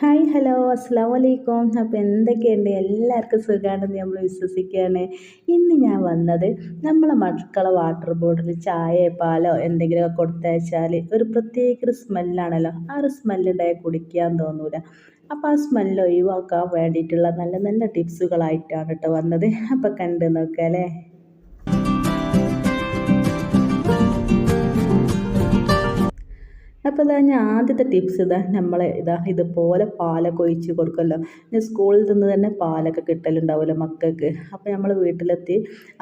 Hi hello അസ്സാം വലൈക്കും അപ്പോൾ എന്തൊക്കെയുണ്ട്? എല്ലാവർക്കും സുഖമാണെന്ന് നമ്മൾ വിശ്വസിക്കുകയാണ്. ഇന്ന് ഞാൻ വന്നത് നമ്മളെ മക്കളെ വാട്ടർ ബോട്ടിൽ ചായ പാലോ എന്തെങ്കിലുമൊക്കെ കൊടുത്തയച്ചാൽ ഒരു പ്രത്യേക ഒരു സ്മെല്ലാണല്ലോ. ആ ഒരു സ്മെല്ലുണ്ടായി കുടിക്കാൻ തോന്നൂല. അപ്പോൾ ആ സ്മെല്ല് ഒഴിവാക്കാൻ വേണ്ടിയിട്ടുള്ള നല്ല നല്ല ടിപ്സുകളായിട്ടാണ് കേട്ടോ വന്നത്. അപ്പോൾ കണ്ട് നോക്കാം അല്ലേ? അപ്പോൾ ഞാൻ ആദ്യത്തെ ടിപ്സ് ഇതാ നമ്മളെ ഇതാ ഇതുപോലെ പാലൊക്കെ ഒഴിച്ച് കൊടുക്കുമല്ലോ. പിന്നെ സ്കൂളിൽ നിന്ന് തന്നെ പാലൊക്കെ കിട്ടലുണ്ടാവുമല്ലോ മക്കൾക്ക്. അപ്പോൾ നമ്മൾ വീട്ടിലെത്തി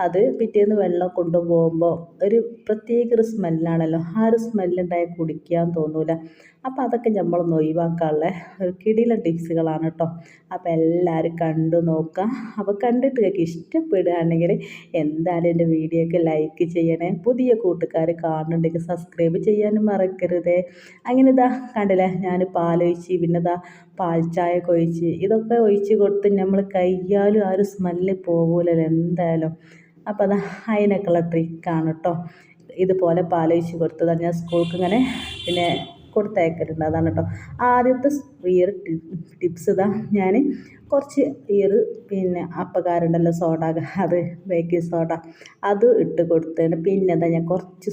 അത് പിറ്റേന്ന് വെള്ളം കൊണ്ടുപോകുമ്പോൾ ഒരു പ്രത്യേക ഒരു സ്മെല്ലാണല്ലോ ആ ഒരു സ്മെല്ലുണ്ടായാൽ കുടിക്കാൻ തോന്നൂല. അപ്പോൾ അതൊക്കെ നമ്മളൊന്ന് ഒഴിവാക്കാനുള്ള ഒരു കിടില ടിപ്സുകളാണ് കേട്ടോ അപ്പോൾ എല്ലാവരും കണ്ടു നോക്കുക അപ്പോൾ കണ്ടിട്ട് ഇഷ്ടപ്പെടുകയാണെങ്കിൽ എന്തായാലും എന്റെ വീഡിയോക്ക് ലൈക്ക് ചെയ്യണേ. പുതിയ കൂട്ടുകാർ കാണുന്നുണ്ടെങ്കിൽ സബ്സ്ക്രൈബ് ചെയ്യാനും മറക്കരുത്. അങ്ങനെ ഇതാ കണ്ടില്ലേ? ഞാൻ പാലൊഴിച്ച് പിന്നെ ഇതാ പാൽ ചായ ഒക്കെ ഒഴിച്ച് ഇതൊക്കെ ഒഴിച്ച് കൊടുത്ത് നമ്മൾ കയ്യാലും ആ ഒരു സ്മെല്ല് പോകൂലല്ലോ എന്തായാലും. അപ്പോൾ അതാ അതിനൊക്കെയുള്ള ട്രിക്കാണ് കേട്ടോ ഇതുപോലെ പാലൊഴിച്ച് കൊടുത്തതാണ് ഞാൻ സ്കൂൾക്ക് ഇങ്ങനെ പിന്നെ കൊടുത്തയക്കലുണ്ട്. അതാണ് കേട്ടോ ആദ്യത്തെ ഇയർ ടിപ്സ് ഇതാ. ഞാൻ കുറച്ച് ഇയർ പിന്നെ അപ്പകാരുണ്ടല്ലോ സോഡ അത് ബേക്കിംഗ് സോഡ അത് ഇട്ട് കൊടുത്തിട്ട് പിന്നെ എന്താ ഞാൻ കുറച്ച്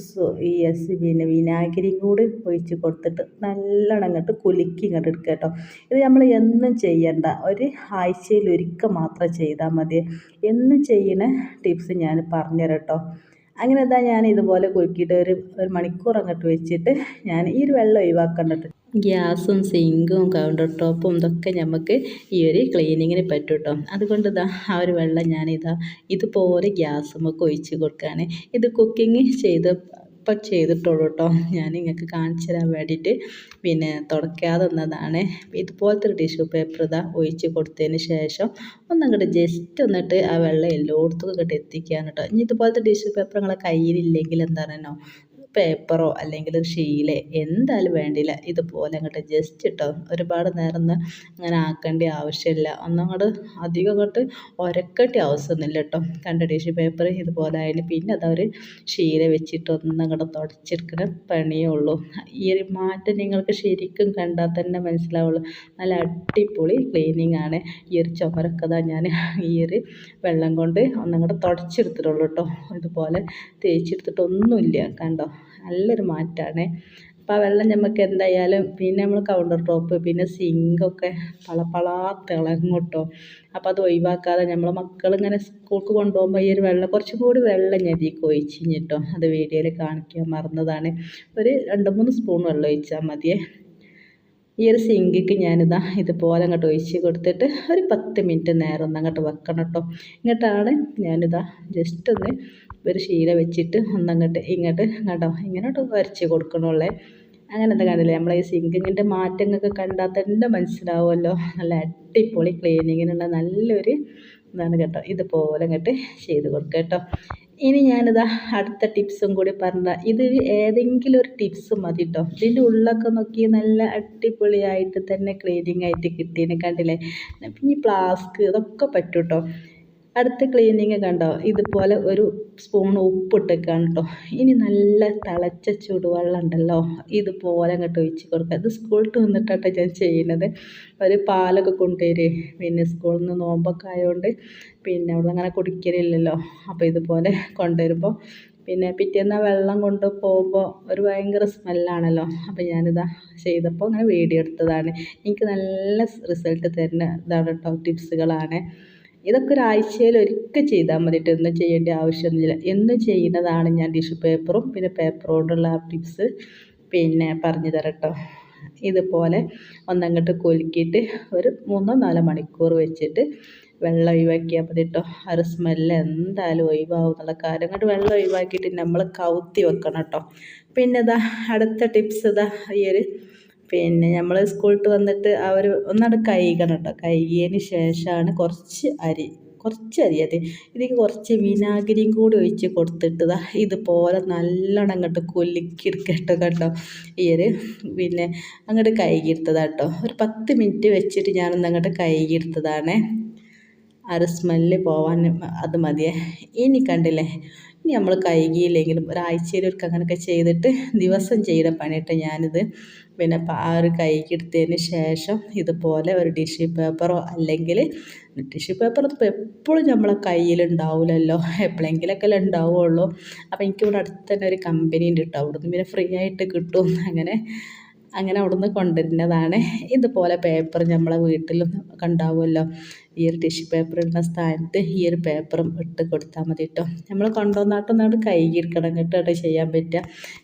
ഈ എസ് പിന്നെ വിനാഗിരിയും കൂടി ഒഴിച്ച് കൊടുത്തിട്ട് നല്ലോണം അങ്ങോട്ട് കുലുക്കി ഇങ്ങോട്ട് എടുക്കുക കേട്ടോ ഇത് നമ്മൾ എന്നും ചെയ്യേണ്ട. ഒരു ആഴ്ചയിൽ ഒരിക്കൽ മാത്രം ചെയ്താൽ മതി. എന്നും ചെയ്യുന്ന ടിപ്സ് ഞാൻ പറഞ്ഞുതരാം കേട്ടോ അങ്ങനെ എന്താ ഞാൻ ഇതുപോലെ കുലുക്കിയിട്ട് ഒരു ഒരു മണിക്കൂർ അങ്ങോട്ട് വെച്ചിട്ട് ഞാൻ ഈ ഒരു വെള്ളം ഒഴിവാക്കണ്ടിട്ട് ഗ്യാസും സിങ്കും കൗണ്ടർ ടോപ്പും ഇതൊക്കെ നമുക്ക് ഈ ഒരു ക്ലീനിങ്ങിന് പറ്റും കേട്ടോ അതുകൊണ്ട് ഇതാ ആ ഒരു വെള്ളം ഞാനിതാ ഇതുപോലെ ഗ്യാസുമൊക്കെ ഒഴിച്ച് കൊടുക്കുകയാണ് ഇത് കുക്കിംഗ് ചെയ്ത് ഇപ്പം ചെയ്തിട്ടുള്ളൂ കേട്ടോ ഞാൻ നിങ്ങൾക്ക് കാണിച്ചു തരാൻ വേണ്ടിയിട്ട് പിന്നെ തുടയ്ക്കാതെ നിന്നതാണ്. ഇതുപോലത്തെ ഒരു ടിഷ്യൂ പേപ്പർ ഇതാ ഒഴിച്ച് കൊടുത്തതിന് ശേഷം ഒന്നങ്ങോട്ട് ജസ്റ്റ് എന്നിട്ട് ആ വെള്ളം എല്ലായിടത്തും ഇങ്ങോട്ട് എത്തിക്കാൻ കേട്ടോ ഇനി ഇതുപോലത്തെ ടിഷ്യൂ പേപ്പർ നിങ്ങളെ കയ്യിലില്ലെങ്കിൽ എന്താണെന്നോ പേപ്പറോ അല്ലെങ്കിൽ ഒരു ഷീലേ എന്തായാലും വേണ്ടില്ല ഇതുപോലെ അങ്ങോട്ട് ജസ്റ്റ് ഇട്ടോ ഒരുപാട് നേരം അങ്ങനെ ആക്കേണ്ട ആവശ്യമില്ല. ഒന്നങ്ങോട്ട് അധികം അങ്ങോട്ട് ഒരക്കട്ടി ആവശ്യമൊന്നുമില്ല കേട്ടോ. കണ്ട ടിഷ്യൂ പേപ്പർ ഇതുപോലെ ആയാലും പിന്നെ അതവർ ഷീല വെച്ചിട്ട് ഒന്നങ്ങോട്ട് തുടച്ചെടുക്കുന്ന പണിയേ ഉള്ളൂ. ഈ ഒരു മാറ്റം നിങ്ങൾക്ക് ശരിക്കും കണ്ടാൽ തന്നെ മനസ്സിലാവുള്ളൂ. നല്ല അടിപൊളി ക്ലീനിങ് ആണ്. ഈ ഒരു ചുമരൊക്കെ ഞാൻ ഈ ഒരു വെള്ളം കൊണ്ട് ഒന്നങ്ങോട്ട് തുടച്ചെടുത്തിട്ടുള്ളൂ കേട്ടോ. ഇതുപോലെ തേച്ചെടുത്തിട്ടൊന്നുമില്ല കണ്ടോ. നല്ലൊരു മാറ്റമാണ് അപ്പോൾ ആ വെള്ളം നമുക്ക് എന്തായാലും പിന്നെ നമ്മൾ കൗണ്ടർ ടോപ്പ് പിന്നെ സിങ്കൊക്കെ പളപ്പളാ തിളങ്ങും കേട്ടോ അപ്പോൾ അത് ഒഴിവാക്കാതെ നമ്മൾ മക്കളിങ്ങനെ സ്കൂൾക്ക് കൊണ്ടുപോകുമ്പോൾ ഈ ഒരു വെള്ളം കുറച്ചും കൂടി വെള്ളം ഞെതിക്ക് കേട്ടോ അത് വീഡിയോയിൽ കാണിക്കാൻ മറന്നതാണ്. ഒരു രണ്ട് മൂന്ന് സ്പൂൺ വെള്ളം ഒഴിച്ചാൽ മതിയേ. ഈ ഒരു സിങ്കിക്ക് ഞാനിതാ ഇതുപോലെ അങ്ങോട്ട് ഒഴിച്ച് കൊടുത്തിട്ട് ഒരു പത്ത് മിനിറ്റ് നേരം ഒന്ന് അങ്ങോട്ട് വെക്കണം കേട്ടോ ഇങ്ങോട്ടാണ് ഞാനിതാ ജസ്റ്റ് ഒന്ന് ഒരു ശീല വെച്ചിട്ട് ഒന്നങ്ങോട്ട് ഇങ്ങോട്ട് കണ്ടോ? ഇങ്ങോട്ട് വരച്ച് കൊടുക്കണുള്ളേ. അങ്ങനത്തെ കണ്ടില്ലേ? നമ്മളെ ഈ സിങ്കിങ്ങിന്റെ മാറ്റങ്ങളൊക്കെ കണ്ടാൽ തന്നെ മനസ്സിലാവുമല്ലോ. നല്ല അടിപൊളി ക്ലീനിങ്ങിനുള്ള നല്ലൊരു ഇതാണ് കേട്ടോ. ഇതുപോലെ അങ്ങട്ട് ചെയ്ത് കൊടുക്കുക കേട്ടോ. ഇനി ഞാനിതാ അടുത്ത ടിപ്സും കൂടി പറഞ്ഞ ഇത് ഏതെങ്കിലും ഒരു ടിപ്സ് മതി കേട്ടോ. ഇതിന്റെ ഉള്ളൊക്കെ നോക്കി നല്ല അടിപൊളിയായിട്ട് തന്നെ ക്ലീനിങ് ആയിട്ട് കിട്ടിയതിനെ കണ്ടില്ലേ? പിന്നെ പ്ലാസ്ക് ഇതൊക്കെ പറ്റും കേട്ടോ അടുത്ത ക്ലീനിങ് കണ്ടോ? ഇതുപോലെ ഒരു സ്പൂൺ ഉപ്പിട്ടേക്കാണ് കേട്ടോ ഇനി നല്ല തിളച്ച ചൂടുവെള്ളം ഉണ്ടല്ലോ ഇതുപോലെ അങ്ങോട്ട് ഒഴിച്ച് കൊടുക്കുക. അത് സ്കൂളിൽ വന്നിട്ടാട്ടോ ഞാൻ ചെയ്യുന്നത്. ഒരു പാലൊക്കെ കൊണ്ടുവരേ. പിന്നെ സ്കൂളിൽ നിന്ന് നോമ്പൊക്കെ ആയതുകൊണ്ട് പിന്നെ അവിടെ അങ്ങനെ കുടിക്കലില്ലല്ലോ. അപ്പോൾ ഇതുപോലെ കൊണ്ടുവരുമ്പോൾ പിന്നെ പിറ്റേന്ന് വെള്ളം കൊണ്ട് പോകുമ്പോൾ ഒരു ഭയങ്കര സ്മെല്ലാണല്ലോ അപ്പോൾ ഞാനിതാ ചെയ്തപ്പോൾ അങ്ങനെ വീഡിയോ എടുത്തതാണ്. എനിക്ക് നല്ല റിസൾട്ട് തരുന്ന ഇതാണ് കേട്ടോ ടിപ്സുകളാണ് ഇതൊക്കെ ഒരാഴ്ചയിൽ ഒരിക്കൽ ചെയ്താൽ മതി കേട്ടോ. എന്നും ചെയ്യേണ്ട ആവശ്യമൊന്നുമില്ല. എന്നും ചെയ്യുന്നതാണ് ഞാൻ ടിഷ്യൂ പേപ്പറും പിന്നെ പേപ്പർ കൊണ്ടുള്ള ടിപ്സ് പിന്നെ പറഞ്ഞു തരട്ടോ ഇതുപോലെ ഒന്നങ്ങോട്ട് കൊലുക്കിയിട്ട് ഒരു മൂന്നോ നാലോ മണിക്കൂർ വെച്ചിട്ട് വെള്ളം ഒഴിവാക്കിയാൽ മതി കേട്ടോ. ആ ഒരു സ്മെല്ല് എന്തായാലും ഒഴിവാകും എന്നുള്ള കാര്യം. കൊണ്ട് വെള്ളം ഒഴിവാക്കിയിട്ട് നമ്മൾ കൗത്തി വെക്കണം കേട്ടോ. പിന്നെ ഇതാ അടുത്ത ടിപ്സ് ഇതാ ഈ ഒരു പിന്നെ നമ്മൾ സ്കൂളിട്ട് വന്നിട്ട് അവർ ഒന്നാണ് കഴുകണം കേട്ടോ കഴുകിയതിന് ശേഷമാണ് കുറച്ച് അരി കുറച്ച് അരി അതെ ഇതിലേക്ക് കുറച്ച് വിനാഗിരിയും കൂടി ഒഴിച്ച് കൊടുത്തിട്ട് ഇതുപോലെ നല്ലോണം അങ്ങോട്ട് കൊലുക്കിയെടുക്കട്ടോ കേട്ടോ ഈ ഒരു പിന്നെ അങ്ങോട്ട് കഴുകിയെടുത്തതാട്ടോ. ഒരു പത്ത് മിനിറ്റ് വെച്ചിട്ട് ഞാനൊന്ന് അങ്ങോട്ട് കഴുകിയെടുത്തതാണ്. ആ ഒരു സ്മെല്ല് പോവാൻ അത് മതിയേ. ഇനി കണ്ടില്ലേ ഇനി നമ്മൾ കഴുകിയില്ലെങ്കിലും ഒരാഴ്ചയിൽ ഒരു അങ്ങനെയൊക്കെ ചെയ്തിട്ട് ദിവസം ചെയ്ത പണിയിട്ട് ഞാനിത്. പിന്നെ ആ ഒരു കഴുകിയെടുത്തതിന് ശേഷം ഇതുപോലെ ഒരു ടിഷ്യൂ പേപ്പറോ അല്ലെങ്കിൽ ടിഷ്യൂ പേപ്പർ ഇപ്പോൾ എപ്പോഴും നമ്മളെ കയ്യിലുണ്ടാവില്ലല്ലോ എപ്പോഴെങ്കിലൊക്കെ അല്ലേ അപ്പോൾ എനിക്കിവിടെ അടുത്ത് തന്നെ ഒരു കമ്പനി ഉണ്ട് കേട്ടോ അവിടുന്ന് പിന്നെ ഫ്രീ ആയിട്ട് കിട്ടും. അങ്ങനെ അങ്ങനെ അവിടുന്ന് കൊണ്ടുവരുന്നതാണ്. ഇതുപോലെ പേപ്പർ നമ്മളെ വീട്ടിലും കണ്ടാവുമല്ലോ. ഈ ഒരു ടിഷ്യൂ പേപ്പർ ഇടുന്ന സ്ഥാനത്ത് ഈ ഒരു പേപ്പറും ഇട്ട് കൊടുത്താൽ മതി കേട്ടോ നമ്മൾ കൊണ്ടുവന്നിട്ടൊന്നാണ്ട് കൈകിരിക്കണം കേട്ടോ ചെയ്യാൻ പറ്റുക.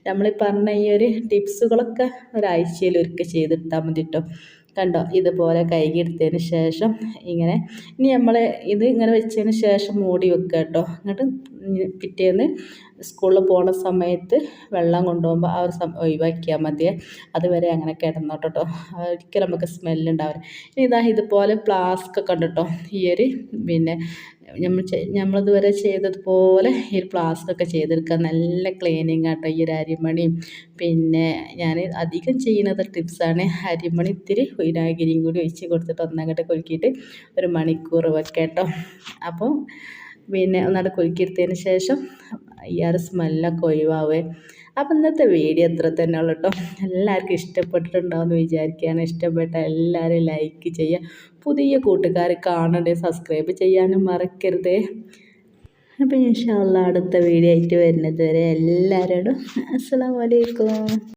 നമ്മൾ പറഞ്ഞ ഈ ഒരു ടിപ്സുകളൊക്കെ ഒരാഴ്ചയിൽ ഒരിക്കൽ ചെയ്തിട്ടാൽ മതി കേട്ടോ കണ്ടോ? ഇതുപോലെ കൈകിടുത്തതിന് ശേഷം ഇങ്ങനെ ഇനി നമ്മൾ ഇത് ഇങ്ങനെ വെച്ചതിന് ശേഷം മൂടി വെക്കുക കേട്ടോ എന്നിട്ട് പിറ്റേന്ന് സ്കൂളിൽ പോണ സമയത്ത് വെള്ളം കൊണ്ടുപോകുമ്പോൾ ആ ഒരു സമയം ഒഴിവാക്കിയാൽ മതിയേ. അതുവരെ അങ്ങനെ കിടന്നോട്ടോ കേട്ടോ ഒരിക്കലും നമുക്ക് സ്മെല്ലുണ്ടാവില്ല ഇനി ഇതാ ഇതുപോലെ ഫ്ലാസ്ക് ഒക്കെ ഉണ്ട് കേട്ടോ ഈ ഒരു പിന്നെ നമ്മൾ നമ്മളിതുവരെ ചെയ്തതുപോലെ ഈ ഒരു ഒക്കെ ചെയ്തെടുക്കുക. നല്ല ക്ലീനിങ് ആട്ടോ ഈ ഒരു അരിമണിയും പിന്നെ ഞാൻ അധികം ചെയ്യുന്നത് ടിപ്സാണ് അരിമണി ഇത്തിരി വിനാഗിരിയും കൂടി ഒഴിച്ച് കൊടുത്തിട്ട് ഒന്നങ്ങോട്ട് കുലുക്കിയിട്ട് ഒരു മണിക്കൂർ വെക്കേട്ടോ. അപ്പോൾ പിന്നെ ഒന്നാണ്ട് കുലുക്കിയെടുത്തതിന് ശേഷം ഈ സ്മെല്ലൊക്കെ ഒഴിവാവേ. അപ്പം ഇന്നത്തെ വീഡിയോ എത്ര തന്നെ ഉള്ളു കേട്ടോ. എല്ലാവർക്കും ഇഷ്ടപ്പെട്ടിട്ടുണ്ടാവുമെന്ന് വിചാരിക്കുകയാണ്. ഇഷ്ടപ്പെട്ട എല്ലാവരും ലൈക്ക് ചെയ്യുക. പുതിയ കൂട്ടുകാർ കാണണ്ടേ സബ്സ്ക്രൈബ് ചെയ്യാനും മറക്കരുതേ. അപ്പം ഇൻഷാല്ല അടുത്ത വീഡിയോ ആയിട്ട് വരുന്നത് വരെ എല്ലാവരോടും അസ്സാം വലൈക്കും